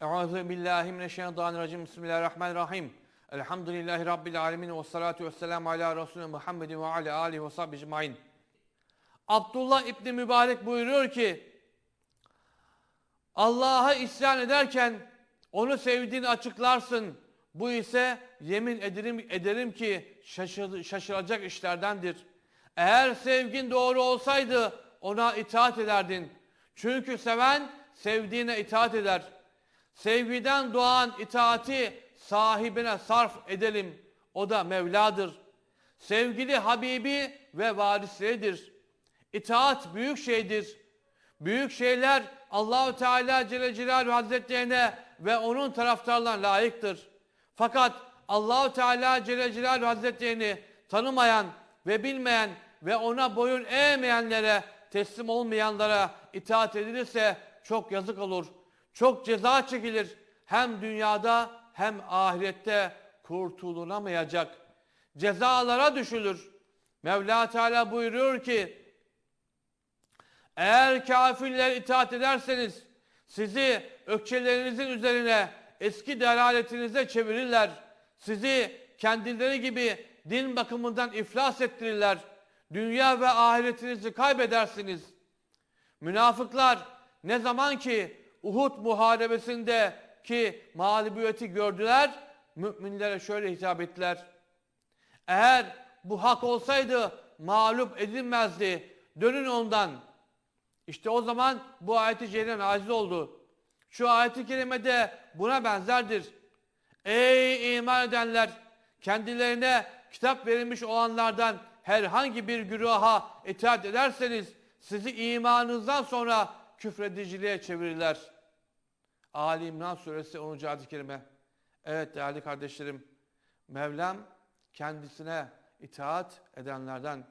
Euzu billahi mineşşeytanirracim. Bismillahirrahmanirrahim. Elhamdülillahi rabbil alamin ve salatu vesselam ala resulina Muhammedin ve ala alihi ve sahbihi ecmaîn. Abdullah İbni Mübarek buyuruyor ki Allah'a isyan ederken onu sevdiğini açıklarsın. Bu ise yemin ederim, ederim ki şaşır- şaşıracak işlerdendir. Eğer sevgin doğru olsaydı ona itaat ederdin. Çünkü seven sevdiğine itaat eder. Sevgiden doğan itaati sahibine sarf edelim. O da Mevla'dır. Sevgili Habibi ve varisleridir. İtaat büyük şeydir. Büyük şeyler Allahu Teala Celle Celaluhu Hazretlerine ve onun taraftarlarına layıktır. Fakat Allahu Teala Celle Celaluhu Hazretlerini tanımayan ve bilmeyen ve ona boyun eğmeyenlere, teslim olmayanlara itaat edilirse çok yazık olur. Çok ceza çekilir. Hem dünyada hem ahirette kurtulunamayacak. Cezalara düşülür. Mevla Teala buyuruyor ki eğer kafirlere itaat ederseniz sizi ökçelerinizin üzerine eski delaletinize çevirirler. Sizi kendileri gibi din bakımından iflas ettirirler. Dünya ve ahiretinizi kaybedersiniz. Münafıklar ne zaman ki Uhud muharebesinde ki mağlubiyeti gördüler, müminlere şöyle hitap ettiler. Eğer bu hak olsaydı mağlup edilmezdi. Dönün ondan. İşte o zaman bu ayeti celile nazil oldu. Şu ayeti kerimede buna benzerdir. Ey iman edenler! Kendilerine kitap verilmiş olanlardan herhangi bir güruha itaat ederseniz sizi imanınızdan sonra küfrediciliğe çevirirler. Ali İmran suresi 10. ayet-i kerime. Evet değerli kardeşlerim, Mevlam kendisine itaat edenlerden